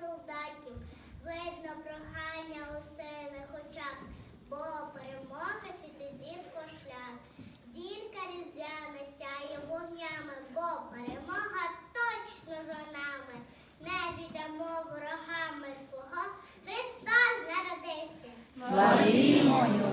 солдатів, видно прохання у синих очах, бо перемога світить зірко шлях. Зірка різдвяна сяє вогнями, бо перемога точно за нами. Не віддамо ворогами свого Христос народився. Славімо!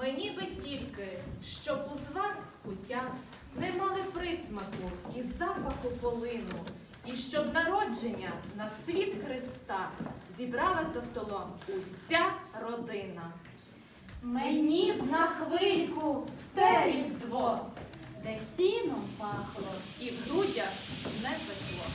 Мені би тільки, щоб у звар куття не мали присмаку і запаху полину, і щоб народження на світ Христа зібрала за столом уся родина. Мені б на хвильку в теріство, де сіном пахло і в грудях не пекло.